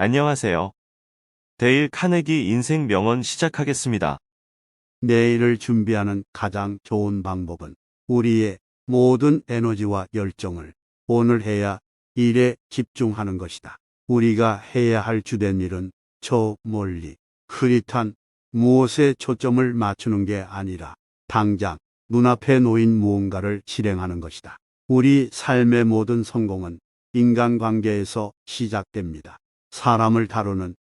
안녕하세요. 데일 카네기 인생 명언 시작하겠습니다. 내일을 준비하는 가장 좋은 방법은 우리의 모든 에너지와 열정을 오늘 해야 일에 집중하는 것이다. 우리가 해야 할 주된 일은 저 멀리 흐릿한 무엇에 초점을 맞추는 게 아니라 당장 눈앞에 놓인 무언가를 실행하는 것이다. 우리 삶의 모든 성공은 인간관계에서 시작됩니다. 사람을 다루는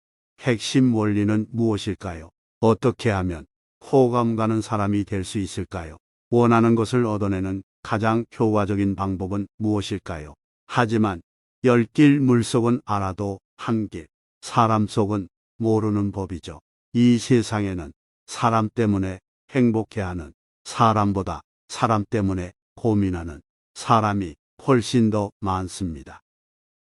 핵심 원리는 무엇일까요? 어떻게 하면 호감 가는 사람이 될 수 있을까요? 원하는 것을 얻어내는 가장 효과적인 방법은 무엇일까요? 하지만 열길 물속은 알아도 한 길, 사람 속은 모르는 법이죠. 이 세상에는 사람 때문에 행복해하는 사람보다 사람 때문에 고민하는 사람이 훨씬 더 많습니다.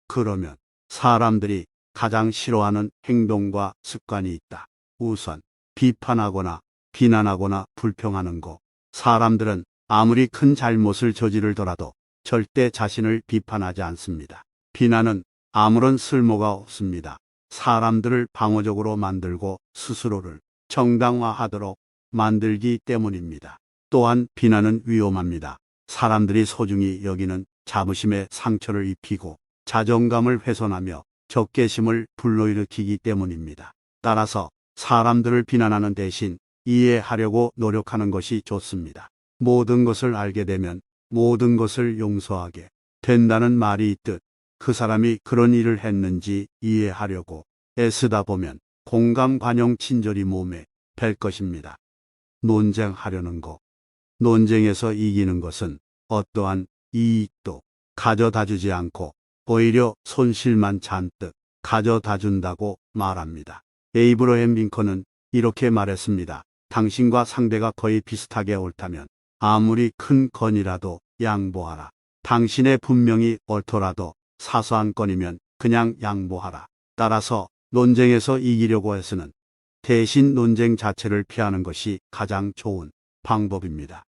그러면 사람들이 가장 싫어하는 행동과 습관이 있다. 우선 비판하거나 비난하거나 불평하는 거. 사람들은 아무리 큰 잘못을 저지르더라도 절대 자신을 비판하지 않습니다. 비난은 아무런 쓸모가 없습니다. 사람들을 방어적으로 만들고 스스로를 정당화하도록 만들기 때문입니다. 또한 비난은 위험합니다. 사람들이 소중히 여기는 자부심에 상처를 입히고 자존감을 훼손하며 적개심을 불러일으키기 때문입니다. 따라서 사람들을 비난하는 대신 이해하려고 노력하는 것이 좋습니다. 모든 것을 알게 되면 모든 것을 용서하게 된다는 말이 있듯 그 사람이 그런 일을 했는지 이해하려고 애쓰다 보면 공감 관용 친절이 몸에 뵐 것입니다. 논쟁하려는 것. 논쟁에서 이기는 것은 어떠한 이익도 가져다 주지 않고 오히려 손실만 잔뜩 가져다 준다고 말합니다. 에이브러햄 링컨은 이렇게 말했습니다. 당신과 상대가 거의 비슷하게 옳다면 아무리 큰 건이라도 양보하라. 당신의 분명히 옳더라도 사소한 건이면 그냥 양보하라. 따라서 논쟁에서 이기려고 해서는 대신 논쟁 자체를 피하는 것이 가장 좋은 방법입니다.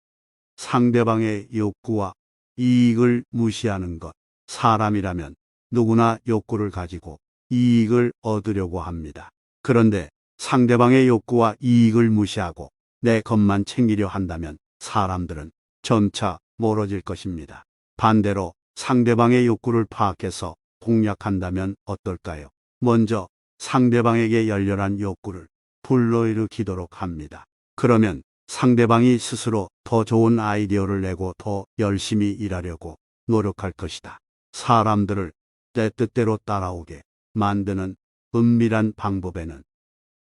상대방의 욕구와 이익을 무시하는 것. 사람이라면 누구나 욕구를 가지고 이익을 얻으려고 합니다. 그런데 상대방의 욕구와 이익을 무시하고 내 것만 챙기려 한다면 사람들은 점차 멀어질 것입니다. 반대로 상대방의 욕구를 파악해서 공략한다면 어떨까요? 먼저 상대방에게 열렬한 욕구를 불러일으키도록 합니다. 그러면 상대방이 스스로 더 좋은 아이디어를 내고 더 열심히 일하려고 노력할 것이다. 사람들을 내 뜻대로 따라오게 만드는 은밀한 방법에는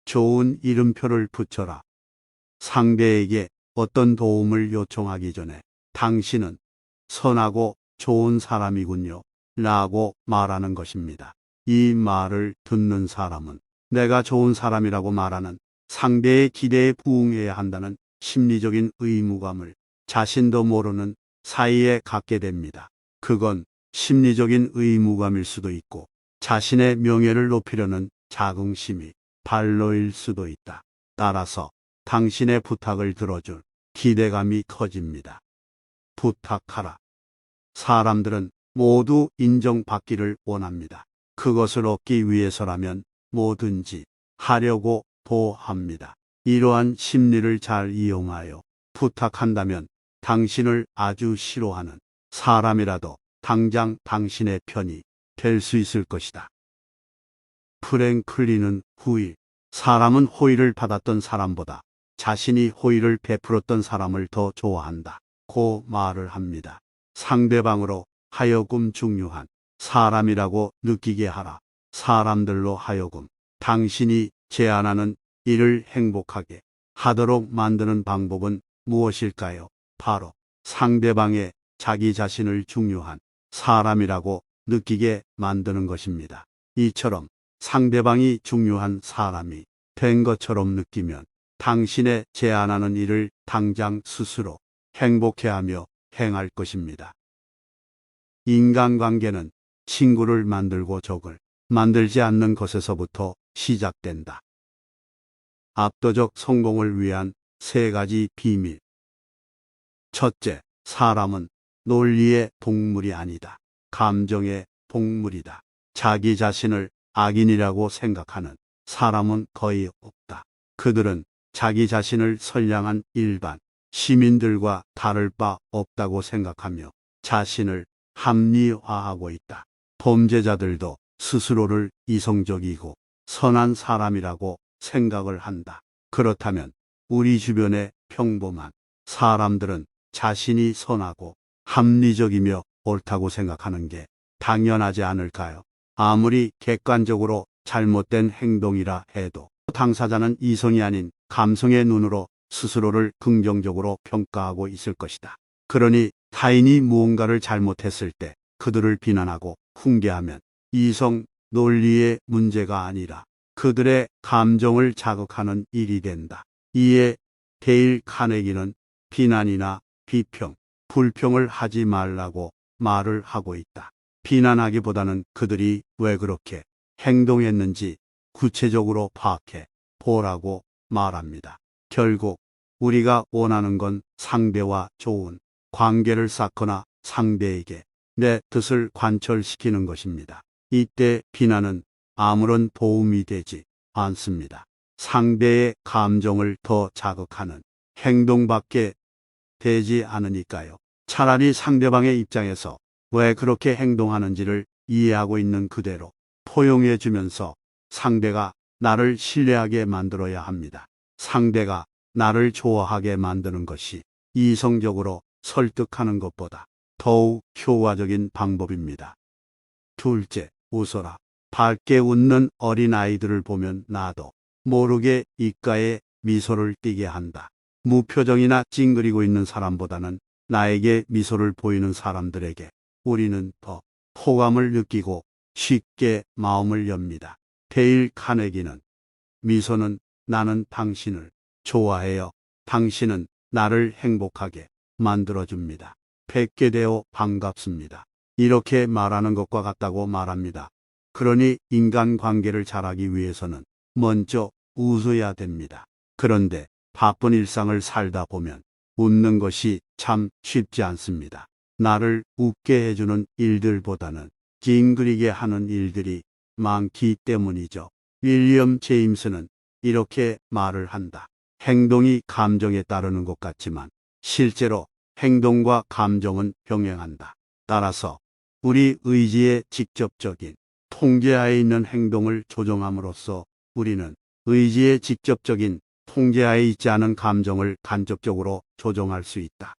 좋은 이름표를 붙여라. 상대에게 어떤 도움을 요청하기 전에 당신은 선하고 좋은 사람이군요. 라고 말하는 것입니다. 이 말을 듣는 사람은 내가 좋은 사람이라고 말하는 상대의 기대에 부응해야 한다는 심리적인 의무감을 자신도 모르는 사이에 갖게 됩니다. 그건 심리적인 의무감일 수도 있고 자신의 명예를 높이려는 자긍심이 발로일 수도 있다. 따라서 당신의 부탁을 들어줄 기대감이 커집니다. 부탁하라. 사람들은 모두 인정받기를 원합니다. 그것을 얻기 위해서라면 뭐든지 하려고 도합니다. 이러한 심리를 잘 이용하여 부탁한다면 당신을 아주 싫어하는 사람이라도 당장 당신의 편이 될 수 있을 것이다. 프랭클린은 후일, 사람은 호의를 받았던 사람보다 자신이 호의를 베풀었던 사람을 더 좋아한다. 고 말을 합니다. 상대방으로 하여금 중요한 사람이라고 느끼게 하라. 사람들로 하여금 당신이 제안하는 일을 행복하게 하도록 만드는 방법은 무엇일까요? 바로 상대방의 자기 자신을 중요한 사람이라고 느끼게 만드는 것입니다. 이처럼 상대방이 중요한 사람이 된 것처럼 느끼면 당신의 제안하는 일을 당장 스스로 행복해하며 행할 것입니다. 인간관계는 친구를 만들고 적을 만들지 않는 것에서부터 시작된다. 압도적 성공을 위한 세 가지 비밀. 첫째, 사람은 논리의 동물이 아니다. 감정의 동물이다. 자기 자신을 악인이라고 생각하는 사람은 거의 없다. 그들은 자기 자신을 선량한 일반 시민들과 다를 바 없다고 생각하며 자신을 합리화하고 있다. 범죄자들도 스스로를 이성적이고 선한 사람이라고 생각을 한다. 그렇다면 우리 주변의 평범한 사람들은 자신이 선하고 합리적이며 옳다고 생각하는 게 당연하지 않을까요? 아무리 객관적으로 잘못된 행동이라 해도 당사자는 이성이 아닌 감성의 눈으로 스스로를 긍정적으로 평가하고 있을 것이다. 그러니 타인이 무언가를 잘못했을 때 그들을 비난하고 훈계하면 이성 논리의 문제가 아니라 그들의 감정을 자극하는 일이 된다. 이에 데일 카네기는 비난이나 비평, 불평을 하지 말라고 말을 하고 있다. 비난하기보다는 그들이 왜 그렇게 행동했는지 구체적으로 파악해 보라고 말합니다. 결국 우리가 원하는 건 상대와 좋은 관계를 쌓거나 상대에게 내 뜻을 관철시키는 것입니다. 이때 비난은 아무런 도움이 되지 않습니다. 상대의 감정을 더 자극하는 행동밖에 되지 않으니까요. 차라리 상대방의 입장에서 왜 그렇게 행동하는지를 이해하고 있는 그대로 포용해 주면서 상대가 나를 신뢰하게 만들어야 합니다. 상대가 나를 좋아하게 만드는 것이 이성적으로 설득하는 것보다 더욱 효과적인 방법입니다. 둘째, 웃어라. 밝게 웃는 어린아이들을 보면 나도 모르게 입가에 미소를 띠게 한다. 무표정이나 찡그리고 있는 사람보다는 나에게 미소를 보이는 사람들에게 우리는 더 호감을 느끼고 쉽게 마음을 엽니다. 데일 카네기는 미소는 나는 당신을 좋아해요. 당신은 나를 행복하게 만들어줍니다. 뵙게 되어 반갑습니다. 이렇게 말하는 것과 같다고 말합니다. 그러니 인간 관계를 잘하기 위해서는 먼저 웃어야 됩니다. 그런데 바쁜 일상을 살다 보면 웃는 것이 참 쉽지 않습니다. 나를 웃게 해주는 일들보다는 찡그리게 하는 일들이 많기 때문이죠. 윌리엄 제임스는 이렇게 말을 한다. 행동이 감정에 따르는 것 같지만 실제로 행동과 감정은 병행한다. 따라서 우리 의지의 직접적인 통제하에 있는 행동을 조정함으로써 우리는 의지의 직접적인 통제하에 있지 않은 감정을 간접적으로 조정할 수 있다.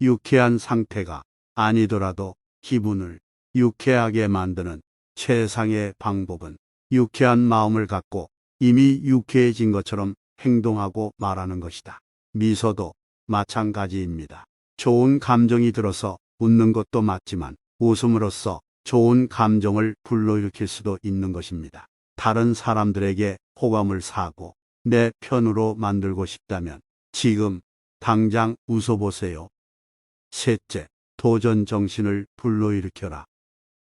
유쾌한 상태가 아니더라도 기분을 유쾌하게 만드는 최상의 방법은 유쾌한 마음을 갖고 이미 유쾌해진 것처럼 행동하고 말하는 것이다. 미소도 마찬가지입니다. 좋은 감정이 들어서 웃는 것도 맞지만 웃음으로써 좋은 감정을 불러일으킬 수도 있는 것입니다. 다른 사람들에게 호감을 사고 내 편으로 만들고 싶다면 지금 당장 웃어보세요. 셋째, 도전 정신을 불러일으켜라.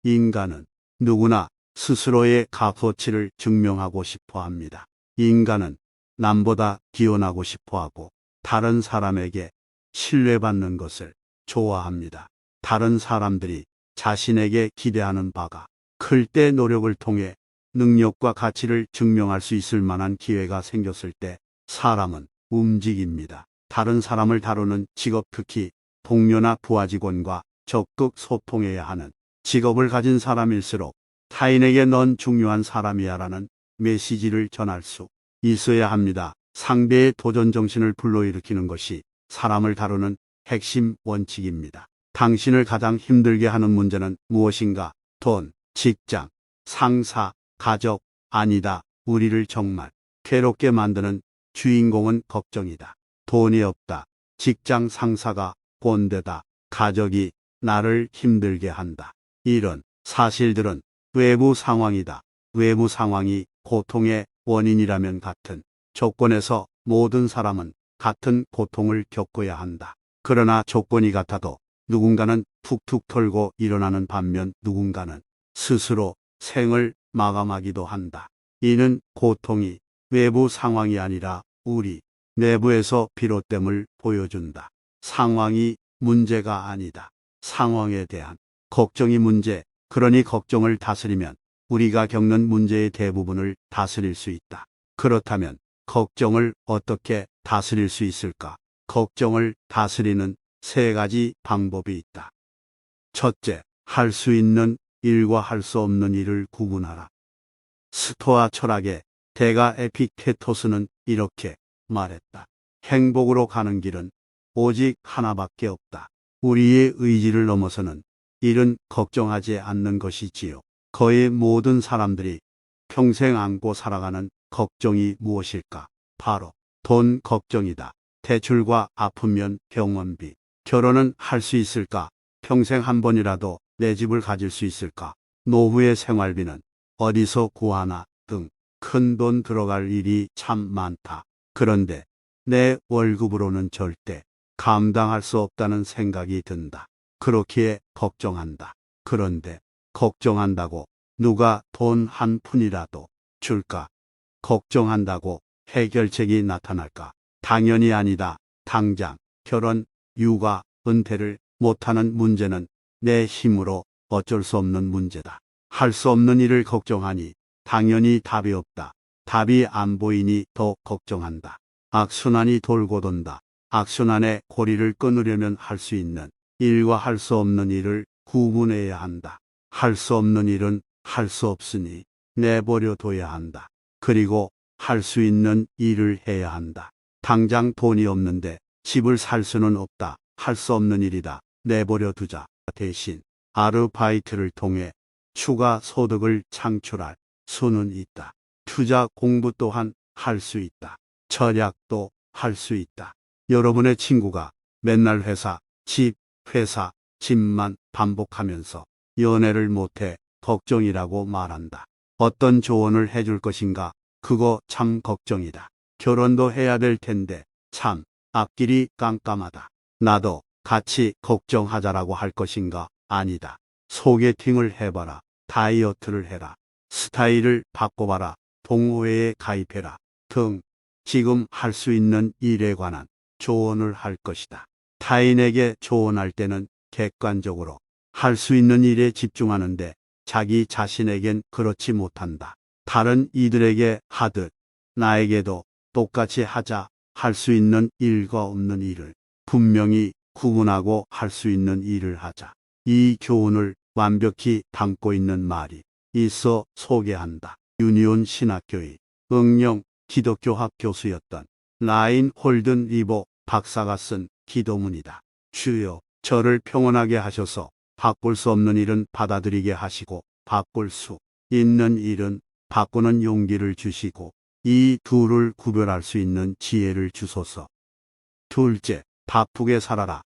인간은 누구나 스스로의 값어치를 증명하고 싶어 합니다. 인간은 남보다 기원하고 싶어 하고 다른 사람에게 신뢰받는 것을 좋아합니다. 다른 사람들이 자신에게 기대하는 바가 클 때 노력을 통해 능력과 가치를 증명할 수 있을 만한 기회가 생겼을 때 사람은 움직입니다. 다른 사람을 다루는 직업 특히 동료나 부하 직원과 적극 소통해야 하는 직업을 가진 사람일수록 타인에게 넌 중요한 사람이야 라는 메시지를 전할 수 있어야 합니다. 상대의 도전 정신을 불러일으키는 것이 사람을 다루는 핵심 원칙입니다. 당신을 가장 힘들게 하는 문제는 무엇인가? 돈, 직장, 상사, 가족, 아니다. 우리를 정말 괴롭게 만드는 주인공은 걱정이다. 돈이 없다. 직장 상사가 꼰대다. 가족이 나를 힘들게 한다. 이런 사실들은 외부 상황이다. 외부 상황이 고통의 원인이라면 같은 조건에서 모든 사람은 같은 고통을 겪어야 한다. 그러나 조건이 같아도 누군가는 툭툭 털고 일어나는 반면 누군가는 스스로 생을 마감하기도 한다. 이는 고통이 외부 상황이 아니라 우리 내부에서 비롯됨을 보여준다. 상황이 문제가 아니다. 상황에 대한 걱정이 문제, 그러니 걱정을 다스리면 우리가 겪는 문제의 대부분을 다스릴 수 있다. 그렇다면 걱정을 어떻게 다스릴 수 있을까? 걱정을 다스리는 세 가지 방법이 있다. 첫째, 할 수 있는 일과 할 수 없는 일을 구분하라. 스토아 철학의 대가 에픽테토스는 이렇게 말했다. 행복으로 가는 길은 오직 하나밖에 없다. 우리의 의지를 넘어서는 일은 걱정하지 않는 것이지요. 거의 모든 사람들이 평생 안고 살아가는 걱정이 무엇일까? 바로 돈 걱정이다. 대출과 아프면 병원비. 결혼은 할 수 있을까? 평생 한 번이라도 내 집을 가질 수 있을까? 노후의 생활비는 어디서 구하나 등 큰 돈 들어갈 일이 참 많다. 그런데 내 월급으로는 절대 감당할 수 없다는 생각이 든다. 그렇기에 걱정한다. 그런데 걱정한다고 누가 돈 한 푼이라도 줄까? 걱정한다고 해결책이 나타날까? 당연히 아니다. 당장 결혼, 육아, 은퇴를 못하는 문제는 내 힘으로 어쩔 수 없는 문제다. 할 수 없는 일을 걱정하니 당연히 답이 없다. 답이 안 보이니 더 걱정한다. 악순환이 돌고 돈다. 악순환의 고리를 끊으려면 할 수 있는 일과 할 수 없는 일을 구분해야 한다. 할 수 없는 일은 할 수 없으니 내버려 둬야 한다. 그리고 할 수 있는 일을 해야 한다. 당장 돈이 없는데 집을 살 수는 없다. 할 수 없는 일이다. 내버려 두자. 대신 아르바이트를 통해 추가 소득을 창출할 수는 있다. 투자 공부 또한 할 수 있다. 절약도 할 수 있다. 여러분의 친구가 맨날 회사, 집, 회사, 집만 반복하면서 연애를 못해 걱정이라고 말한다. 어떤 조언을 해줄 것인가? 그거 참 걱정이다. 결혼도 해야 될 텐데 참 앞길이 깜깜하다. 나도 같이 걱정하자라고 할 것인가? 아니다. 소개팅을 해봐라. 다이어트를 해라. 스타일을 바꿔봐라. 동호회에 가입해라. 등 지금 할 수 있는 일에 관한 조언을 할 것이다. 타인에게 조언할 때는 객관적으로 할 수 있는 일에 집중하는데 자기 자신에겐 그렇지 못한다. 다른 이들에게 하듯 나에게도 똑같이 하자 할 수 있는 일과 없는 일을 분명히 구분하고 할 수 있는 일을 하자. 이 교훈을 완벽히 담고 있는 말이 있어 소개한다. 유니온 신학교의 응령 기독교학 교수였던 라인 홀든 리버 박사가 쓴 기도문이다. 주여, 저를 평온하게 하셔서 바꿀 수 없는 일은 받아들이게 하시고 바꿀 수 있는 일은 바꾸는 용기를 주시고 이 둘을 구별할 수 있는 지혜를 주소서. 둘째, 바쁘게 살아라.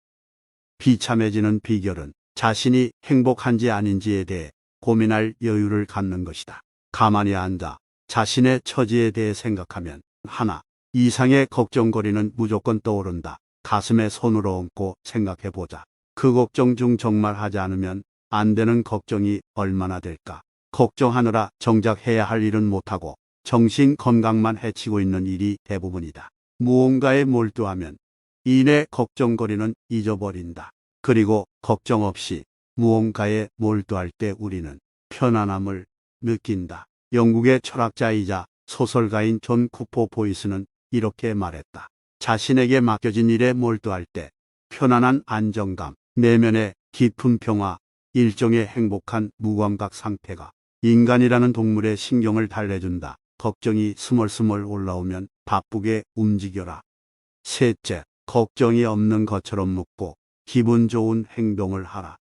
비참해지는 비결은 자신이 행복한지 아닌지에 대해 고민할 여유를 갖는 것이다. 가만히 앉아 자신의 처지에 대해 생각하면 하나 이상의 걱정거리는 무조건 떠오른다. 가슴에 손을 얹고 생각해 보자. 그 걱정 중 정말 하지 않으면 안 되는 걱정이 얼마나 될까? 걱정하느라 정작 해야 할 일은 못하고 정신 건강만 해치고 있는 일이 대부분이다. 무언가에 몰두하면 이내 걱정거리는 잊어버린다. 그리고 걱정 없이 무언가에 몰두할 때 우리는 편안함을 느낀다. 영국의 철학자이자 소설가인 존 쿠퍼 보이스는 이렇게 말했다. 자신에게 맡겨진 일에 몰두할 때 편안한 안정감, 내면의 깊은 평화, 일종의 행복한 무감각 상태가 인간이라는 동물의 신경을 달래준다. 걱정이 스멀스멀 올라오면 바쁘게 움직여라. 셋째, 걱정이 없는 것처럼 묻고 기분 좋은 행동을 하라.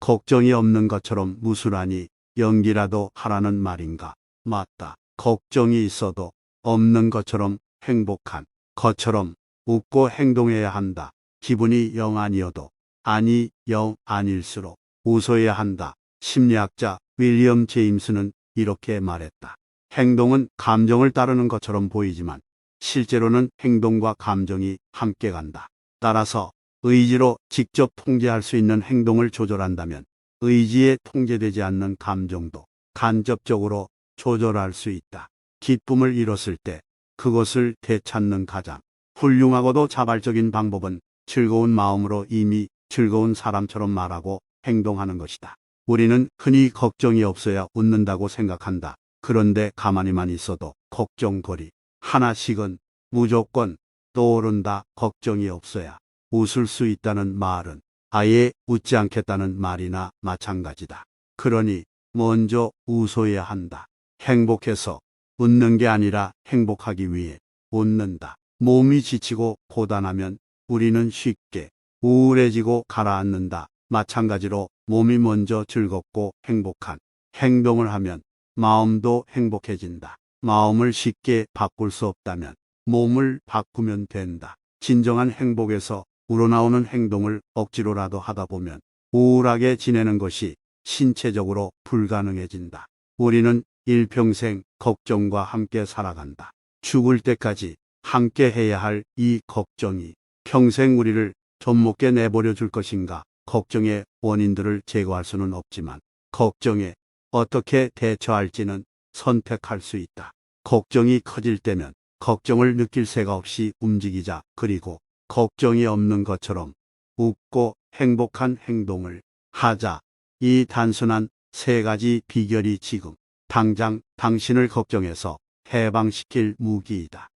걱정이 없는 것처럼 무술하니 연기라도 하라는 말인가? 맞다. 걱정이 있어도 없는 것처럼 행복한 것처럼 웃고 행동해야 한다. 기분이 영 아니어도 아니 영 아닐수록 웃어야 한다. 심리학자 윌리엄 제임스는 이렇게 말했다. 행동은 감정을 따르는 것처럼 보이지만 실제로는 행동과 감정이 함께 간다. 따라서 의지로 직접 통제할 수 있는 행동을 조절한다면 의지에 통제되지 않는 감정도 간접적으로 조절할 수 있다. 기쁨을 잃었을 때 그것을 되찾는 가장 훌륭하고도 자발적인 방법은 즐거운 마음으로 이미 즐거운 사람처럼 말하고 행동하는 것이다. 우리는 흔히 걱정이 없어야 웃는다고 생각한다. 그런데 가만히만 있어도 걱정거리 하나씩은 무조건 떠오른다. 걱정이 없어야 웃을 수 있다는 말은 아예 웃지 않겠다는 말이나 마찬가지다. 그러니 먼저 웃어야 한다. 행복해서 웃는 게 아니라 행복하기 위해 웃는다. 몸이 지치고 고단하면 우리는 쉽게 우울해지고 가라앉는다. 마찬가지로 몸이 먼저 즐겁고 행복한 행동을 하면 마음도 행복해진다. 마음을 쉽게 바꿀 수 없다면 몸을 바꾸면 된다. 진정한 행복에서 우러나오는 행동을 억지로라도 하다 보면 우울하게 지내는 것이 신체적으로 불가능해진다. 우리는 일평생 걱정과 함께 살아간다. 죽을 때까지 함께 해야 할 이 걱정이 평생 우리를 좀먹게 내버려 줄 것인가? 걱정의 원인들을 제거할 수는 없지만 걱정에 어떻게 대처할지는 선택할 수 있다. 걱정이 커질 때면 걱정을 느낄 새가 없이 움직이자. 그리고 걱정이 없는 것처럼 웃고 행복한 행동을 하자. 이 단순한 세 가지 비결이 지금 당장 당신을 걱정해서 해방시킬 무기이다.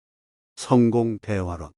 성공 대화론.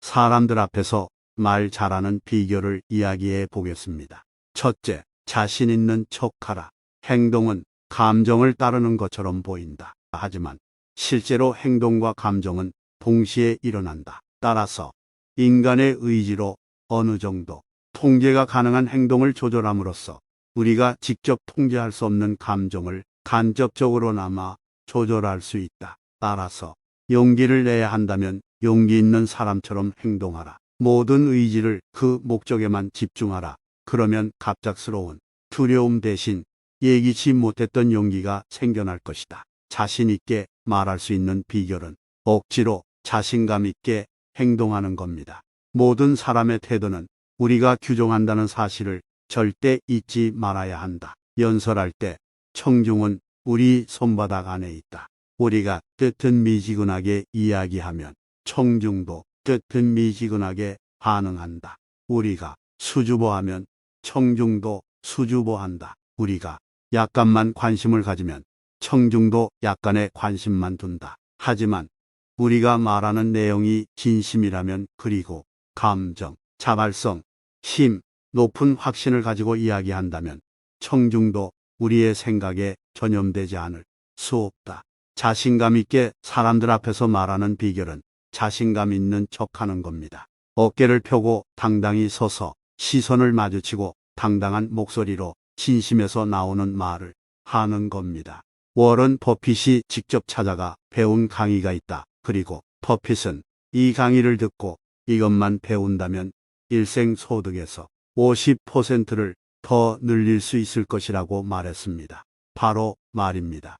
사람들 앞에서 말 잘하는 비결을 이야기해 보겠습니다. 첫째, 자신 있는 척하라. 행동은 감정을 따르는 것처럼 보인다. 하지만 실제로 행동과 감정은 동시에 일어난다. 따라서 인간의 의지로 어느 정도 통제가 가능한 행동을 조절함으로써 우리가 직접 통제할 수 없는 감정을 간접적으로나마 조절할 수 있다. 따라서 용기를 내야 한다면 용기 있는 사람처럼 행동하라. 모든 의지를 그 목적에만 집중하라. 그러면 갑작스러운 두려움 대신 예기치 못했던 용기가 생겨날 것이다. 자신 있게 말할 수 있는 비결은 억지로 자신감 있게 행동하는 겁니다. 모든 사람의 태도는 우리가 규정한다는 사실을 절대 잊지 말아야 한다. 연설할 때 청중은 우리 손바닥 안에 있다. 우리가 뜻은 미지근하게 이야기하면 청중도 뜻은 미지근하게 반응한다. 우리가 수주보하면 청중도 수주보한다. 우리가 약간만 관심을 가지면 청중도 약간의 관심만 둔다. 하지만 우리가 말하는 내용이 진심이라면 그리고 감정, 자발성, 힘, 높은 확신을 가지고 이야기한다면 청중도 우리의 생각에 전염되지 않을 수 없다. 자신감 있게 사람들 앞에서 말하는 비결은 자신감 있는 척 하는 겁니다. 어깨를 펴고 당당히 서서 시선을 마주치고 당당한 목소리로 진심에서 나오는 말을 하는 겁니다. 워런 버핏이 직접 찾아가 배운 강의가 있다. 그리고 버핏은 이 강의를 듣고 이것만 배운다면 일생 소득에서 50%를 더 늘릴 수 있을 것이라고 말했습니다. 바로 말입니다.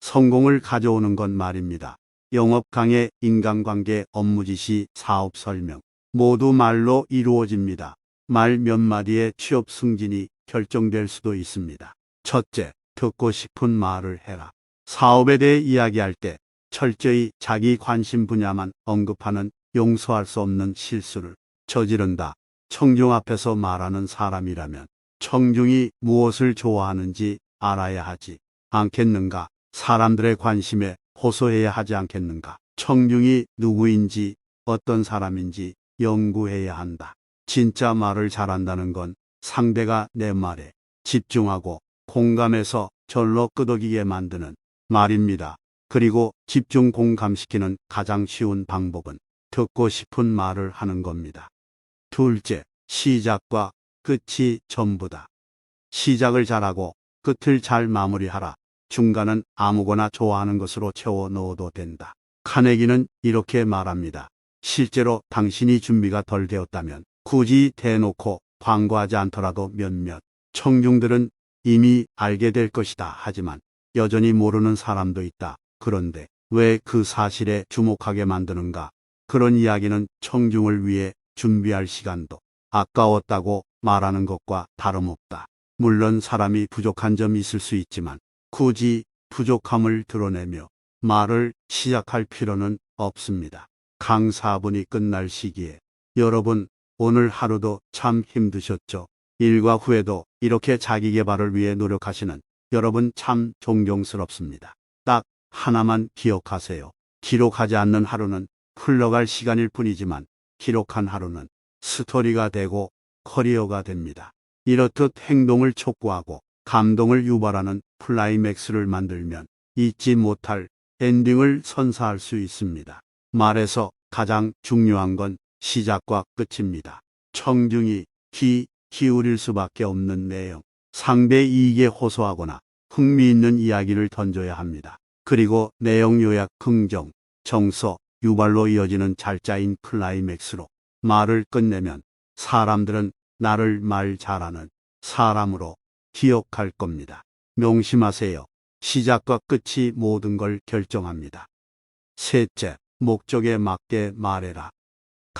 성공을 가져오는 건 말입니다. 영업 강의, 인간관계, 업무 지시, 사업 설명 모두 말로 이루어집니다. 말 몇 마디에 취업 승진이 결정될 수도 있습니다. 첫째, 듣고 싶은 말을 해라. 사업에 대해 이야기할 때 철저히 자기 관심 분야만 언급하는 용서할 수 없는 실수를 저지른다. 청중 앞에서 말하는 사람이라면 청중이 무엇을 좋아하는지 알아야 하지 않겠는가? 사람들의 관심에 호소해야 하지 않겠는가? 청중이 누구인지 어떤 사람인지 연구해야 한다. 진짜 말을 잘한다는 건 상대가 내 말에 집중하고 공감해서 절로 끄덕이게 만드는 말입니다. 그리고 집중 공감시키는 가장 쉬운 방법은 듣고 싶은 말을 하는 겁니다. 둘째, 시작과 끝이 전부다. 시작을 잘하고 끝을 잘 마무리하라. 중간은 아무거나 좋아하는 것으로 채워 넣어도 된다. 카네기는 이렇게 말합니다. 실제로 당신이 준비가 덜 되었다면 굳이 대놓고 광고하지 않더라도 몇몇 청중들은 이미 알게 될 것이다. 하지만 여전히 모르는 사람도 있다. 그런데 왜 그 사실에 주목하게 만드는가? 그런 이야기는 청중을 위해 준비할 시간도 아까웠다고 말하는 것과 다름없다. 물론 사람이 부족한 점이 있을 수 있지만 굳이 부족함을 드러내며 말을 시작할 필요는 없습니다. 강사분이 끝날 시기에 여러분 오늘 하루도 참 힘드셨죠? 일과 후에도 이렇게 자기 개발을 위해 노력하시는 여러분 참 존경스럽습니다. 딱 하나만 기억하세요. 기록하지 않는 하루는 흘러갈 시간일 뿐이지만 기록한 하루는 스토리가 되고 커리어가 됩니다. 이렇듯 행동을 촉구하고 감동을 유발하는 플라이맥스를 만들면 잊지 못할 엔딩을 선사할 수 있습니다. 말에서 가장 중요한 건 시작과 끝입니다. 청중이 귀 기울일 수밖에 없는 내용. 상대 이익에 호소하거나 흥미있는 이야기를 던져야 합니다. 그리고 내용 요약 긍정, 정서, 유발로 이어지는 잘 짜인 클라이맥스로 말을 끝내면 사람들은 나를 말 잘하는 사람으로 기억할 겁니다. 명심하세요. 시작과 끝이 모든 걸 결정합니다. 셋째, 목적에 맞게 말해라.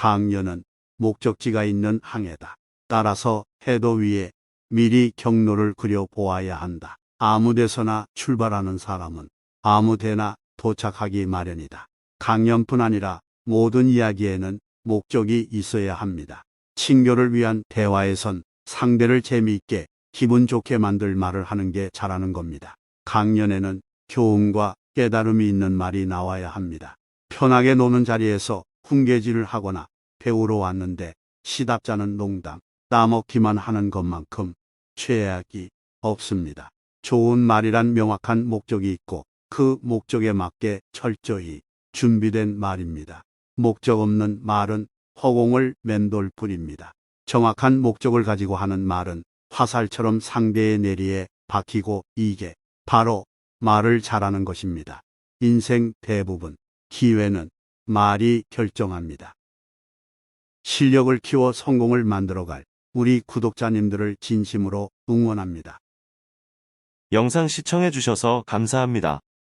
강연은 목적지가 있는 항해다. 따라서 해도 위에 미리 경로를 그려 보아야 한다. 아무 데서나 출발하는 사람은 아무 데나 도착하기 마련이다. 강연뿐 아니라 모든 이야기에는 목적이 있어야 합니다. 친교를 위한 대화에선 상대를 재미있게 기분 좋게 만들 말을 하는 게 잘하는 겁니다. 강연에는 교훈과 깨달음이 있는 말이 나와야 합니다. 편하게 노는 자리에서 훈계질을 하거나 배우러 왔는데 시답자는 농담, 따먹기만 하는 것만큼 최악이 없습니다. 좋은 말이란 명확한 목적이 있고 그 목적에 맞게 철저히 준비된 말입니다. 목적 없는 말은 허공을 맴돌 뿐입니다. 정확한 목적을 가지고 하는 말은 화살처럼 상대의 내리에 박히고 이게 바로 말을 잘하는 것입니다. 인생 대부분 기회는 말이 결정합니다. 실력을 키워 성공을 만들어갈 우리 구독자님들을 진심으로 응원합니다. 영상 시청해주셔서 감사합니다.